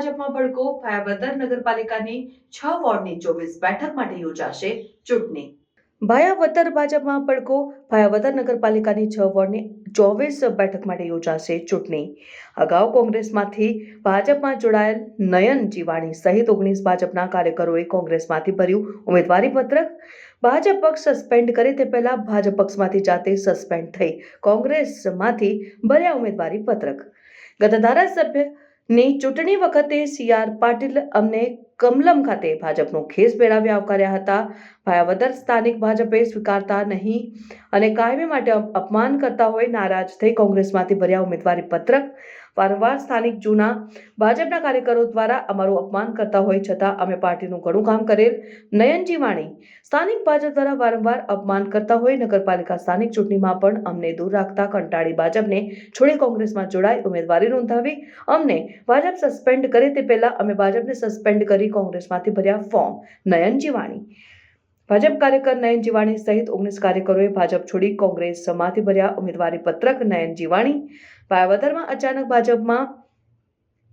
ભાજપમાં ભડકો ભાયાવદર નગરપાલિકાની છ વોર્ડની ચોવીસ બેઠક માટે યોજાશે ચૂંટણી. ભાયાવદર ભાજપમાં ભડકો ભાયાવદર નગરપાલિકાની છ વોર્ડની ચોવીસ બેઠક માટે યોજાશે ચૂંટણી. અગાઉ કોંગ્રેસમાંથી ભાજપમાં જોડાયેલ નયન જીવાણી સહિત ઓગણીસ ભાજપના કાર્યકરોએ કોંગ્રેસમાંથી ભર્યું ઉમેદવારી પત્રક. ભાજપ પક્ષ સસ્પેન્ડ કરે તે પહેલા ભાજપ પક્ષમાંથી જાતે સસ્પેન્ડ થઈ કોંગ્રેસમાંથી ભર્યા ઉમેદવારી પત્રક. ગત ધારાસભ્યની ચૂંટણી વખતે સી આર પાટીલ અમને કમલમ ખાતે ભાજપનો ખેસ પહેરાવી આવકાર્યા હતા. ભાયાવદર સ્થાનિક ભાજપે સ્વીકારતા નહીં અને કાયમી માટે અપમાન કરતા હોય નારાજ થઈ કોંગ્રેસમાંથી ભર્યા ઉમેદવારી પત્રક વારંવાર સ્થાનિક જૂના ભાજપના કાર્યકરો દ્વારા અમારું અપમાન કરતા હોય છતાં અમે પાર્ટીનું ઘણું કામ કરેલ. નયનજી વાણી, સ્થાનિક ભાજપ દ્વારા વારંવાર અપમાન કરતા હોય નગરપાલિકા સ્થાનિક ચૂંટણીમાં પણ અમને દૂર રાખતા કંટાળી ભાજપને છોડી કોંગ્રેસમાં જોડાઈ ઉમેદવારી નોંધાવી. અમને ભાજપ સસ્પેન્ડ કરે તે પહેલા અમે ભાજપને સસ્પેન્ડ કરી કોંગ્રેસમાંથી ભર્યા ફોર્મ નયન જીવાણી. ભાજપ કાર્યકર નયન જીવાણી સહિત ઓગણીસ કાર્યકરોએ ભાજપ છોડી કોંગ્રેસમાંથી ભર્યા ઉમેદવારી પત્રક નયન જીવાણી. ભાયાવદરમાં અચાનક ભાજપમાં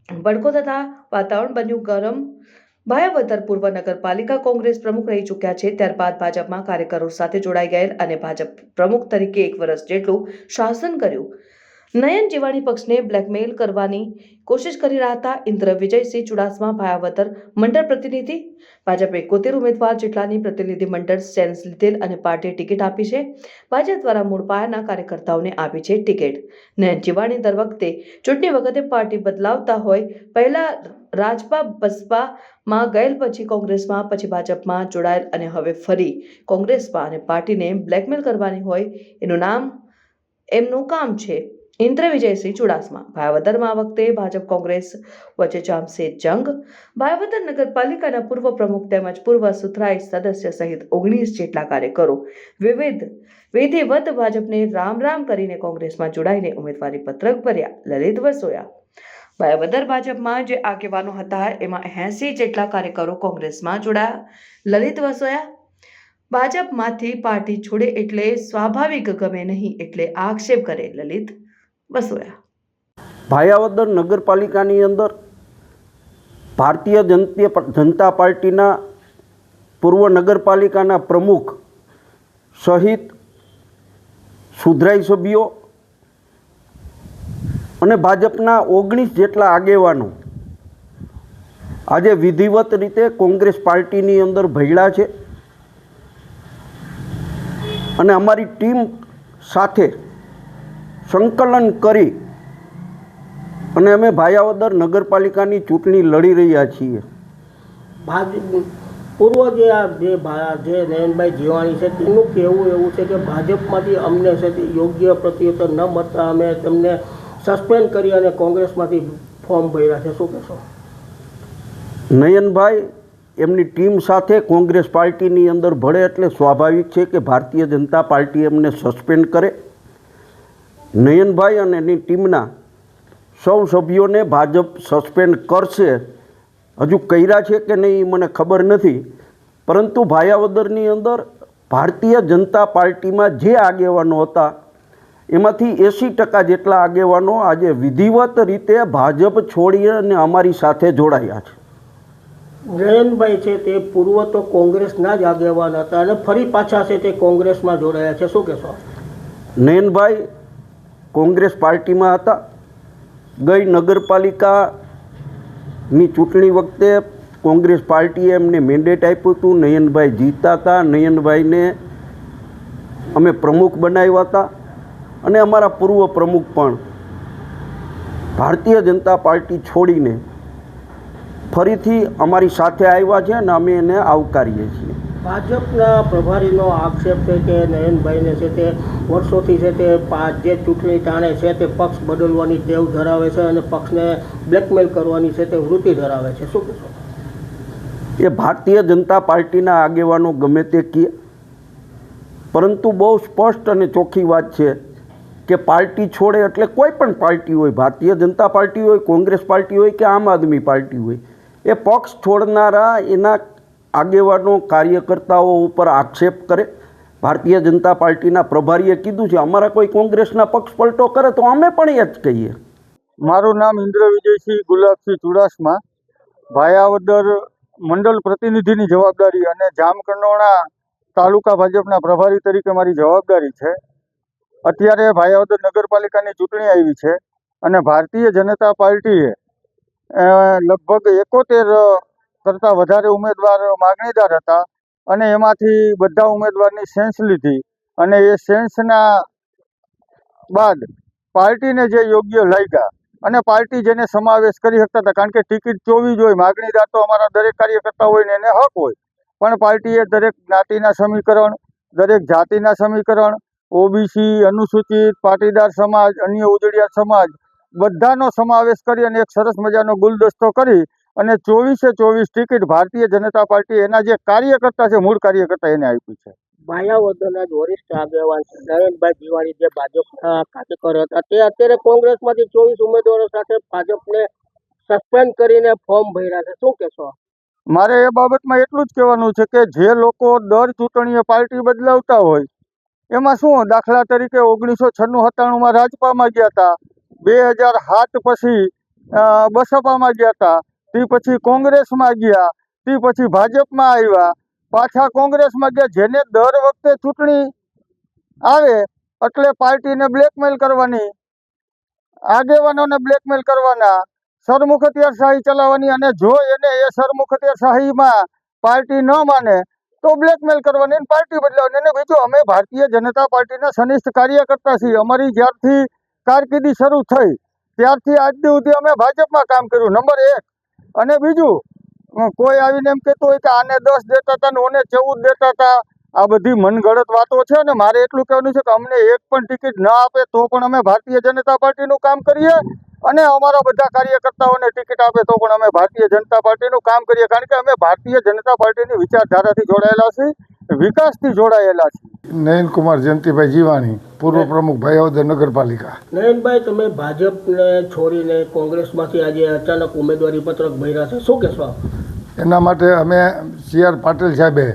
ભડકો થતા વાતાવરણ બન્યું ગરમ. ભાયાવદર પૂર્વ નગરપાલિકા કોંગ્રેસ પ્રમુખ રહી ચૂક્યા છે. ત્યારબાદ ભાજપમાં કાર્યકરો સાથે જોડાઈ ગયેલ અને ભાજપ પ્રમુખ તરીકે એક વર્ષ જેટલું શાસન કર્યું. નયન જીવાણી પક્ષને બ્લેકમેલ કરવાની કોશિશ કરી રહ્યા હતા. ઇન્દ્ર વિજયસિંહ ચુડાસમા ભાયાવતર મંડળ પ્રતિનિધિ. ભાજપે એકોતેર ઉમેદવાર જેટલાની પ્રતિનિધિ મંડળ સ્ટેન્સ લીધેલ અને પાર્ટીએ ટિકિટ આપી છે. ભાજપ દ્વારા મૂળ પાયાના કાર્યકર્તાઓને આપી છે ટિકિટ. નયન જીવાણી દર વખતે ચૂંટણી વખતે પાર્ટી બદલાવતા હોય. પહેલા રાજપા બસપામાં ગયેલ પછી કોંગ્રેસમાં, પછી ભાજપમાં જોડાયેલ અને હવે ફરી કોંગ્રેસમાં અને પાર્ટીને બ્લેકમેલ કરવાની હોય. એનું નામ, એમનું કામ છે ઇન્દ્ર વિજયસિંહ ચુડાસમા. ભાયાવદરમાં આ વખતે ભાજપ કોંગ્રેસ વચ્ચે જામશે જંગ. ભાયાવદર નગરપાલિકાના પૂર્વ પ્રમુખ તેમજ પૂર્વ સુથરાઈ સદસ્ય સહિત ઓગણીસ જેટલા કાર્યકરો વિવિધ વિધિવત ભાજપને રામ રામ કરીને કોંગ્રેસમાં જોડાઈને ઉમેદવારી પત્રક ભર્યા. લલિત વસોયા. ભાયાવદર ભાજપમાં જે આગેવાનો હતા, એમાં એસી જેટલા કાર્યકરો કોંગ્રેસમાં જોડાયા. લલિત વસોયા. ભાજપમાંથી પાર્ટી છોડે એટલે સ્વાભાવિક ગમે નહીં એટલે આક્ષેપ કરે લલિત. વસોયા ભાયાવદર નગરપાલિકાની અંદર ભારતીય જનતા પાર્ટીના પૂર્વ નગરપાલિકાના પ્રમુખ સહિત સુધરાઈ સભ્યો અને ભાજપના ઓગણીસ જેટલા આગેવાનો આજે વિધિવત રીતે કોંગ્રેસ પાર્ટીની અંદર ભયડા છે. અને અમારી ટીમ સાથે સંકલન કરી અને અમે ભાયાવદર નગરપાલિકાની ચૂંટણી લડી રહ્યા છીએ. ભાજપ પૂર્વ જે આ જે જે નયનભાઈ જીવાણી છે તેનું કહેવું એવું છે કે ભાજપમાંથી અમને છે તે યોગ્ય પ્રત્યુત્તર ન મળતા અમે તેમને સસ્પેન્ડ કરી અને કોંગ્રેસમાંથી ફોર્મ ભર્યા છે. શું કહેશો? નયનભાઈ એમની ટીમ સાથે કોંગ્રેસ પાર્ટીની અંદર ભળે એટલે સ્વાભાવિક છે કે ભારતીય જનતા પાર્ટી એમને સસ્પેન્ડ કરે. નયનભાઈ અને એની ટીમના સૌ સભ્યોને ભાજપ સસ્પેન્ડ કરશે. હજુ કર્યા છે કે નહીં મને ખબર નથી. પરંતુ ભાયાવદરની અંદર ભારતીય જનતા પાર્ટીમાં જે આગેવાનો હતા એમાંથી એંસી ટકા જેટલા આગેવાનો આજે વિધિવત રીતે ભાજપ છોડી અને અમારી સાથે જોડાયા છે. નયનભાઈ છે તે પૂર્વ તો કોંગ્રેસના જ આગેવાન હતા અને ફરી પાછા છે તે કોંગ્રેસમાં જોડાયા છે. શું કહેશો? નયનભાઈ કોંગ્રેસ પાર્ટીમાં હતા. ગઈ નગરપાલિકાની ચૂંટણી વખતે કોંગ્રેસ પાર્ટીએ એમને મેન્ડેટ આપ્યું હતું. નયનભાઈ જીતા હતા. નયનભાઈને અમે પ્રમુખ બનાવ્યા હતા. અને અમારા પૂર્વ પ્રમુખ પણ ભારતીય જનતા પાર્ટી છોડીને ફરીથી અમારી સાથે આવ્યા છે અને અમે એને આવકારીએ છીએ. ભાજપના પ્રભારીનો આક્ષેપ છે કે નયનભાઈને છે તે વર્ષોથી છે તે જે ચૂંટણી ટાણે છે તે પક્ષ બદલવાની ટેવ ધરાવે છે અને પક્ષને બ્લેકમેલ કરવાની છે તે વૃત્તિ ધરાવે છે. શું કહેશો? એ ભારતીય જનતા પાર્ટીના આગેવાનો ગમે તે કહે પરંતુ બહુ સ્પષ્ટ અને ચોખ્ખી વાત છે કે પાર્ટી છોડે એટલે કોઈ પણ પાર્ટી હોય, ભારતીય જનતા પાર્ટી હોય, કોંગ્રેસ પાર્ટી હોય કે આમ આદમી પાર્ટી હોય, એ પક્ષ છોડનારા એના આગેવાનો, કાર્યકર્તાઓ ઉપર આક્ષેપ કરે. ભારતીય જનતા પાર્ટીના પ્રભારીએ કીધું છે, અમારા કોઈ કોંગ્રેસના પક્ષ પલટો કરે તો અમે પણ એ જ કહીએ. મારું નામ ઇન્દ્ર વિજયસિંહ ગુલાબસિંહ ચુડાસમા. ભાયાવદર મંડળ પ્રતિનિધિની જવાબદારી અને જામકંડોણા તાલુકા ભાજપના પ્રભારી તરીકે મારી જવાબદારી છે. અત્યારે ભાયાવદર નગરપાલિકાની ચૂંટણી આવી છે અને ભારતીય જનતા પાર્ટીએ લગભગ એકોતેર કરતાં વધારે ઉમેદવાર માગણીદાર હતા અને એમાંથી બધા ઉમેદવારની સેન્સ લીધી અને એ સેન્સના બાદ પાર્ટીને જે યોગ્ય લાગ્યા અને પાર્ટી જેને સમાવેશ કરી શકતા હતા, કારણ કે ટિકિટ ચોવી જ હોય, માગણીદાર તો અમારા દરેક કાર્યકર્તા હોય ને એને હક હોય. પણ પાર્ટીએ દરેક જ્ઞાતિના સમીકરણ, દરેક જાતિના સમીકરણ, ઓબીસી, અનુસૂચિત, પાટીદાર સમાજ, અન્ય ઉજળિયા સમાજ, બધાનો સમાવેશ કરી અને એક સરસ મજાનો ગુલદસ્તો કરી અને ચોવીસે ચોવીસ ટિકિટ ભારતીય જનતા પાર્ટી એના જે કાર્યકર્તા છે મૂળ કાર્યકર્તા એને આપી છે. ભાયાવદરના જ વરિષ્ઠ આગેવાન છે નયનભાઈ જે ભાજપના કાર્યકર હતા તે અત્યારે કોંગ્રેસમાંથી ચોવીસ ઉમેદવારો સાથે ભાજપને સસ્પેન્ડ કરીને ફોર્મ ભર્યા છે. શું કહેશો? મારે એ બાબતમાં એટલું જ કહેવાનું છે કે જે લોકો દર ચૂંટણીએ પાર્ટી બદલાવતા હોય એમાં શું દાખલા તરીકે ઓગણીસો છન્નું સત્તાણુંમાં રાજપામાં ગયા હતા બે હજાર સાત પછી બસપામાં ગયા હતા તે પછી કોંગ્રેસમાં ગયા તે પછી ભાજપમાં આવ્યા. પાછા કોંગ્રેસમાં ગયા, જેને દર વખતે ચૂંટણી આવે એટલે પાર્ટીને બ્લેકમેલ કરવાની, આગેવાનોને બ્લેકમેલ કરવાના. સરમુખત્યારશાહી ચલાવવાની અને જો એને એ સરમુખત્યારશાહીમાં પાર્ટી ન માને, તો બ્લેકમેલ કરવાની પાર્ટી બદલાવવાની. અને બીજું, અમે ભારતીય જનતા પાર્ટીના સનિષ્ઠ કાર્યકર્તા છીએ. અમારી જ્યારથી કારકિર્દી શરૂ થઈ, ત્યારથી આજ સુધી અમે ભાજપમાં કામ કર્યું. નંબર એક અને બીજું કોઈ આવીને એમ કહેતું હોય કે આને દસ દેતા હતા ને ઓને ચૌદ દેતા હતા આ બધી મનગળત વાતો છે ને મારે એટલું કહેવાનું છે કે અમને એક પણ ટિકિટ ના આપે તો પણ અમે ભારતીય જનતા પાર્ટીનું કામ કરીએ અને અમારા બધા કાર્યકર્તાઓને ટિકિટ આપે તો પણ અમે ભારતીય જનતા પાર્ટીનું કામ કરીએ. કારણ કે અમે ભારતીય જનતા પાર્ટીની વિચારધારાથી જોડાયેલા છીએ, વિકાસથી જોડાયેલા છીએ. નયન કુમાર જયંતિભાઈ જીવાણી પૂર્વ પ્રમુખ ભાયાવદર નગરપાલિકા. નયનભાઈ તમે ભાજપને છોડીને કોંગ્રેસમાંથી આજે અચાનક ઉમેદવારી પત્રક ભર્યા છે. શું કહેશો એના માટે અમે સી આર પાટીલ સાહેબે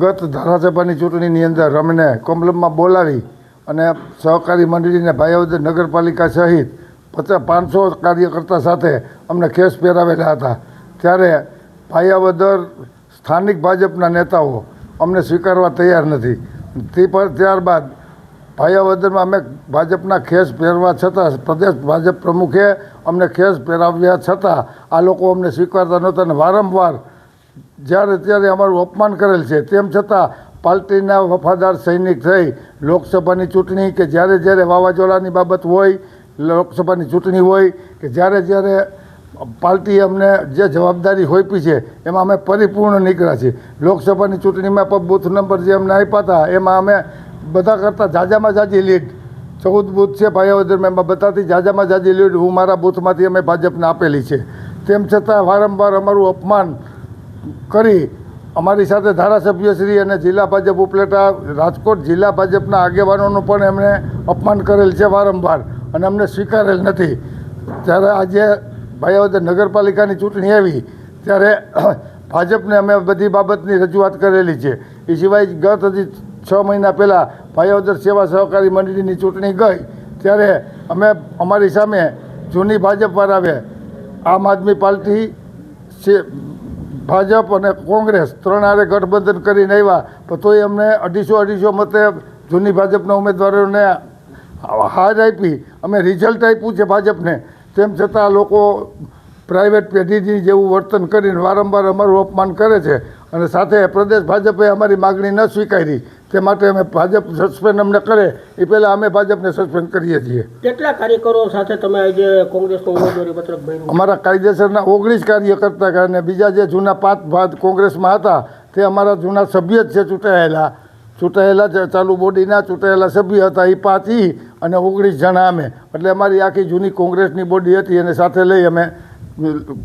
ગત ધારાસભાની ચૂંટણીની અંદર અમને કોમલમમાં બોલાવી અને સહકારી મંડળીને ભાયાવદર નગરપાલિકા સહિત પચાસ પાંચસો કાર્યકર્તા સાથે અમને ખેસ પહેરાવેલા હતા. ત્યારે ભાયાવદર સ્થાનિક ભાજપના નેતાઓ અમને સ્વીકારવા તૈયાર નથી. તે પર ત્યારબાદ ભાયાવદરમાં અમે ભાજપના ખેસ પહેરવા છતાં, પ્રદેશ ભાજપ પ્રમુખે અમને ખેસ પહેરાવ્યા છતાં આ લોકો અમને સ્વીકારતા નહોતા અને વારંવાર જ્યારે ત્યારે અમારું અપમાન કરેલ છે. તેમ છતાં પાર્ટીના વફાદાર સૈનિક થઈ લોકસભાની ચૂંટણી કે જ્યારે જ્યારે વાવાઝોડાની બાબત હોય, લોકસભાની ચૂંટણી હોય કે જ્યારે જ્યારે પાર્ટીએ અમને જે જવાબદારી હોઈપી છે, એમાં અમે પરિપૂર્ણ નીકળ્યા છીએ. લોકસભાની ચૂંટણીમાં પણ બૂથ નંબર જે અમને આપ્યા હતા, એમાં અમે બધા કરતાં જાજામાં જાજી લીડ. ચૌદ બૂથ છે ભાઈઓદરમાં એમાં બધાથી જાજામાં જાજી લીડ હું મારા બૂથમાંથી અમે ભાજપને આપેલી છે. તેમ છતાં વારંવાર અમારું અપમાન કરી અમારી સાથે ધારાસભ્યશ્રી અને જિલ્લા ભાજપ ઉપલેટા, રાજકોટ જિલ્લા ભાજપના આગેવાનોનું પણ એમણે અપમાન કરેલ છે વારંવાર અને અમને સ્વીકારેલ નથી. ત્યારે આજે ભાયાવદર નગરપાલિકાની ચૂંટણી આવી, ત્યારે ભાજપને અમે બધી બાબતની રજૂઆત કરેલી છે. એ સિવાય ગત હજી છ મહિના પહેલાં ભાયાવદર સેવા સહકારી મંડળીની ચૂંટણી ગઈ, ત્યારે અમે અમારી સામે જૂની ભાજપવાળાએ આમ આદમી પાર્ટી ભાજપ અને કોંગ્રેસ ત્રણ આરે ગઠબંધન કરીને આવ્યા પણ તોય અમને અઢીસો અઢીસો મતે જૂની ભાજપના ઉમેદવારોને હાર આપી. અમે રિઝલ્ટ આપ્યું છે ભાજપને. તેમ છતાં લોકો પ્રાઇવેટ પેઢીની જેવું વર્તન કરીને વારંવાર અમારું અપમાન કરે છે અને સાથે પ્રદેશ ભાજપે અમારી માગણી ન સ્વીકારી. તે માટે અમે ભાજપ સસ્પેન્ડ અમને કરે એ પહેલાં અમે ભાજપને સસ્પેન્ડ કરીએ છીએ. કેટલા કાર્યકરો સાથે તમે આજે કોંગ્રેસનો ઉમેદવારી પત્રક અમારા કાયદેસરના ઓગણીસ કાર્યકર્તા અને બીજા જે જૂના પાંચ ભાગ કોંગ્રેસમાં હતા તે અમારા જૂના સભ્ય જ છે ચૂંટાયેલા. ચૂંટાયેલા જ ચાલુ બોડીના ચૂંટાયેલા સભ્ય હતા એ પાંચ ઈ અને ઓગણીસ જણા અમે એટલે અમારી આખી જૂની કોંગ્રેસની બોડી હતી અને સાથે લઈ અમે,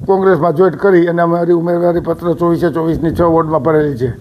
કોંગ્રેસમાં જોઈન્ટ કરી અને અમારી ઉમેદવારી પત્ર ચોવીસે ચોવીસની છ વોર્ડમાં ભરેલી છે.